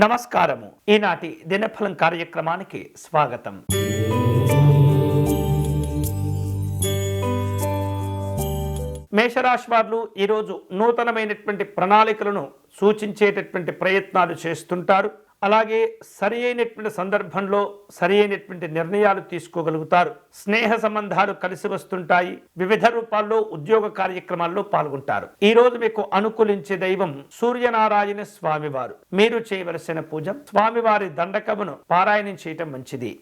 నమస్కారము. ఈనాటి దినఫలం కార్యక్రమానికి స్వాగతం. మేషరాశి వారు ఈరోజు నూతనమైనటువంటి ప్రణాళికలను సూచించేటటువంటి ప్రయత్నాలు చేస్తుంటారు. అలాగే సరి అయినటువంటి సందర్భంలో సరి అయినటువంటి నిర్ణయాలు తీసుకోగలుగుతారు. స్నేహ సంబంధాలు కలిసి వస్తుంటాయి. వివిధ రూపాల్లో ఉద్యోగ కార్యక్రమాల్లో పాల్గొంటారు. ఈ రోజు మీకు అనుకూలించే దైవం సూర్యనారాయణ స్వామివారు. మీరు చేయవలసిన పూజ స్వామివారి దండకమును పారాయణం చేయటం మంచిది.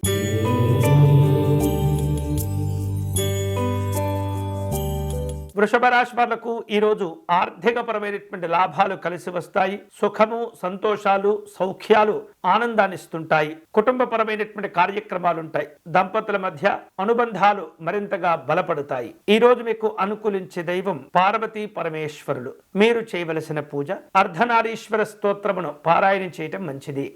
వృషభ రాశి వాళ్ళకు ఈరోజు ఆర్థికపరమైనటువంటి లాభాలు కలిసి వస్తాయి. సుఖము సంతోషాలు సౌఖ్యాలు ఆనందాన్ని ఇస్తుంటాయి కుటుంబపరమైనటువంటి కార్యక్రమాలు ఉంటాయి దంపతుల మధ్య అనుబంధాలు మరింతగా బలపడతాయి. ఈ రోజు మీకు అనుకూలించే దైవం పార్వతీ పరమేశ్వరులు మీరు చేయవలసిన పూజ అర్ధనారీశ్వర స్తోత్రమును పారాయణం చేయటం మంచిది.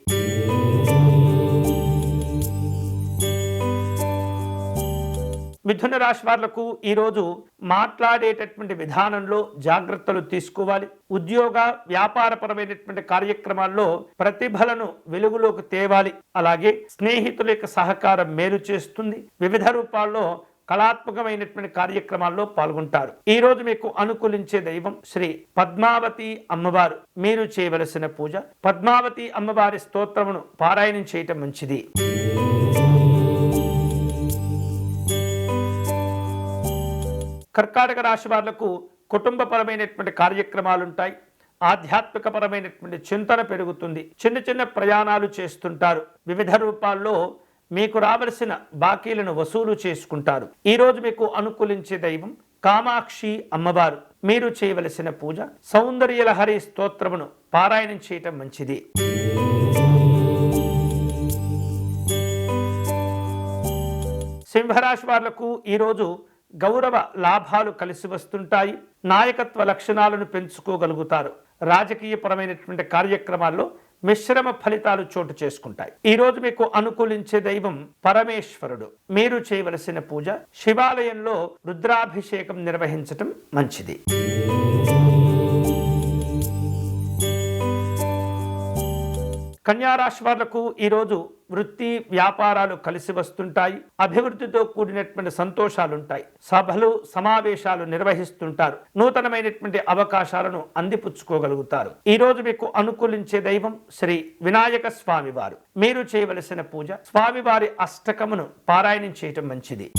మిథున రాశి వాళ్ళకు ఈరోజు మాట్లాడేటటువంటి విధానంలో జాగ్రత్తలు తీసుకోవాలి. ఉద్యోగ వ్యాపారపరమైనటువంటి కార్యక్రమాల్లో ప్రతిభలను వెలుగులోకి తేవాలి. అలాగే స్నేహితుల యొక్క సహకారం మేలు చేస్తుంది. వివిధ రూపాల్లో కళాత్మకమైనటువంటి కార్యక్రమాల్లో పాల్గొంటారు. ఈ రోజు మీకు అనుకూలించే దైవం శ్రీ పద్మావతి అమ్మవారు. మీరు చేయవలసిన పూజ పద్మావతి అమ్మవారి స్తోత్రమును పారాయణం చేయటం మంచిది. కర్కాటక రాశి వాళ్ళకు కుటుంబపరమైనటువంటి కార్యక్రమాలు ఉంటాయి ఆధ్యాత్మికపరమైనటువంటి చింతన పెరుగుతుంది. చిన్న చిన్న ప్రయాణాలు చేస్తుంటారు. వివిధ రూపాల్లో మీకు రావలసిన బాకీలను వసూలు చేసుకుంటారు. ఈరోజు మీకు అనుకూలించే దైవం కామాక్షి అమ్మవారు. మీరు చేయవలసిన పూజ సౌందర్యలహరి స్తోత్రమును పారాయణం చేయటం మంచిది. సింహరాశి వాళ్ళకు ఈరోజు గౌరవ లాభాలు కలిసి వస్తుంటాయి నాయకత్వ లక్షణాలను పెంచుకోగలుగుతారు. రాజకీయపరమైనటువంటి కార్యక్రమాల్లో మిశ్రమ ఫలితాలు చోటు చేసుకుంటాయి. ఈరోజు మీకు అనుకూలించే దైవం పరమేశ్వరుడు. మీరు చేయవలసిన పూజ శివాలయంలో రుద్రాభిషేకం నిర్వహించటం మంచిది. కన్యారాశి వాళ్ళకు ఈరోజు వృత్తి వ్యాపారాలు కలిసి వస్తుంటాయి. అభివృద్ధితో కూడినటువంటి సంతోషాలుంటాయి. సభలు సమావేశాలు నిర్వహిస్తుంటారు. నూతనమైనటువంటి అవకాశాలను అందిపుచ్చుకోగలుగుతారు. ఈ రోజు మీకు అనుకూలించే దైవం శ్రీ వినాయక స్వామివారు. మీరు చేయవలసిన పూజ స్వామివారి అష్టకమును పారాయణం చేయటం మంచిది.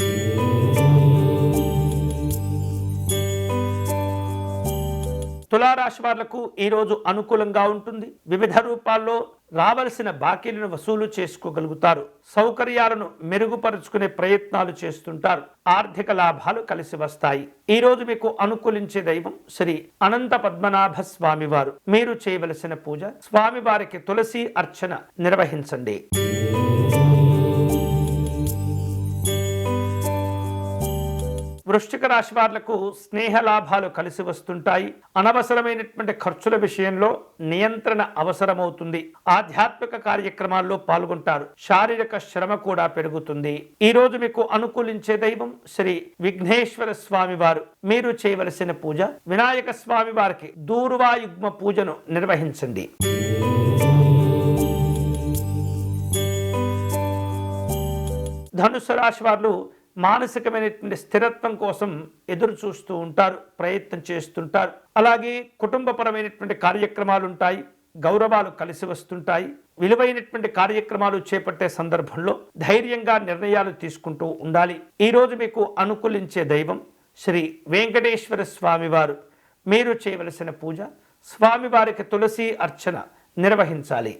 తులారాశి వాళ్ళకు ఈరోజు అనుకూలంగా ఉంటుంది. వివిధ రూపాల్లో రావలసిన బాకీలను వసూలు చేసుకోగలుగుతారు. సౌకర్యాలను మెరుగుపరుచుకునే ప్రయత్నాలు చేస్తుంటారు. ఆర్థిక లాభాలు కలిసి వస్తాయి. ఈ రోజు మీకు అనుకూలించే దైవం శ్రీ అనంత పద్మనాభ స్వామి వారు మీరు చేయవలసిన పూజ స్వామివారికి తులసి అర్చన నిర్వహించండి. వృశ్చిక రాశి వాళ్ళకు స్నేహ లాభాలు కలిసి వస్తుంటాయి. అనవసరమైనటువంటి ఖర్చుల విషయంలో నియంత్రణ అవసరమవుతుంది. ఆధ్యాత్మిక కార్యక్రమాల్లో పాల్గొంటారు. శారీరక శ్రమ కూడా పెరుగుతుంది. ఈ రోజు మీకు అనుకూలించే దైవం శ్రీ విఘ్నేశ్వర స్వామి వారు. మీరు చేయవలసిన పూజ వినాయక స్వామి వారికి దూర్వాయుగ్మ పూజను నిర్వహించండి. ధనుసు రాశి వారు మానసికమైనటువంటి స్థిరత్వం కోసం ఎదురు చూస్తూ ఉంటారు ప్రయత్నం చేస్తుంటారు. అలాగే కుటుంబపరమైనటువంటి కార్యక్రమాలు ఉంటాయి గౌరవాలు కలిసి వస్తుంటాయి. విలువైనటువంటి కార్యక్రమాలు చేపట్టే సందర్భంలో ధైర్యంగా నిర్ణయాలు తీసుకుంటూ ఉండాలి. ఈరోజు మీకు అనుకూలించే దైవం శ్రీ వెంకటేశ్వర స్వామివారు. మీరు చేయవలసిన పూజ స్వామివారికి తులసి అర్చన నిర్వహించాలి.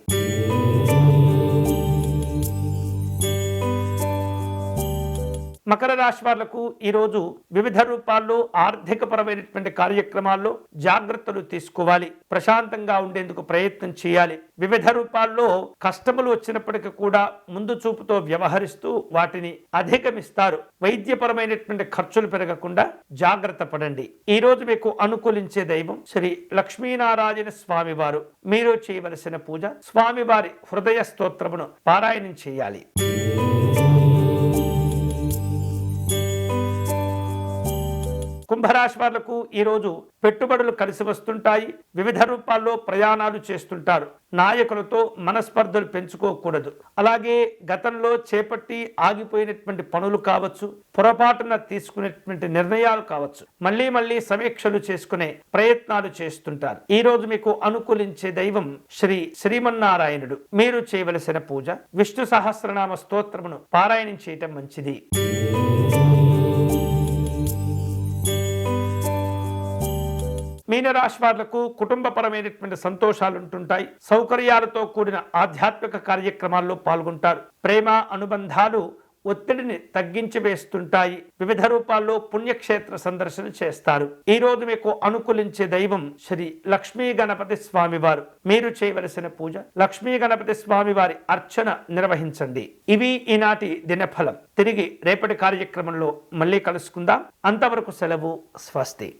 మకర రాశి వాళ్ళకు ఈరోజు వివిధ రూపాల్లో ఆర్థికపరమైనటువంటి కార్యక్రమాల్లో జాగ్రత్తలు తీసుకోవాలి. ప్రశాంతంగా ఉండేందుకు ప్రయత్నం చేయాలి. వివిధ రూపాల్లో కష్టములు వచ్చినప్పటికీ కూడా ముందు చూపుతో వ్యవహరిస్తూ వాటిని అధిగమిస్తారు. వైద్యపరమైనటువంటి ఖర్చులు పెరగకుండా జాగ్రత్త పడండి. ఈ రోజు మీకు అనుకూలించే దైవం శ్రీ లక్ష్మీనారాయణ స్వామివారు. మీరు చేయవలసిన పూజ స్వామివారి హృదయ స్తోత్రమును పారాయణం చేయాలి. కుంభరాశి వాళ్ళకు ఈరోజు పెట్టుబడులు కలిసి వస్తుంటాయి. వివిధ రూపాల్లో ప్రయాణాలు చేస్తుంటారు. నాయకులతో మనస్పర్ధలు పెంచుకోకూడదు. అలాగే గతంలో చేపట్టి ఆగిపోయినటువంటి పనులు కావచ్చు పొరపాటున తీసుకునేటువంటి నిర్ణయాలు కావచ్చు. మళ్ళీ మళ్ళీ సమీక్షలు చేసుకునే ప్రయత్నాలు చేస్తుంటారు. ఈ రోజు మీకు అనుకూలించే దైవం శ్రీ శ్రీమన్నారాయణుడు. మీరు చేయవలసిన పూజ విష్ణు సహస్రనామ స్తోత్రమును పారాయణం చేయటం మంచిది. మీనరాశి వాళ్ళకు కుటుంబపరమైనటువంటి సంతోషాలు ఉంటుంటాయి సౌకర్యాలతో కూడిన ఆధ్యాత్మిక కార్యక్రమాల్లో పాల్గొంటారు. ప్రేమ అనుబంధాలు ఒత్తిడిని తగ్గించి వేస్తుంటాయి. వివిధ రూపాల్లో పుణ్యక్షేత్ర సందర్శన చేస్తారు. ఈ రోజు మీకు అనుకూలించే దైవం శ్రీ లక్ష్మీ గణపతి స్వామి వారు మీరు చేయవలసిన పూజ లక్ష్మీ గణపతి స్వామి వారి అర్చన నిర్వహించండి. ఇవి ఈనాటి దినఫలం. తిరిగి రేపటి కార్యక్రమంలో మళ్ళీ కలుసుకుందాం. అంతవరకు సెలవు స్వస్తి.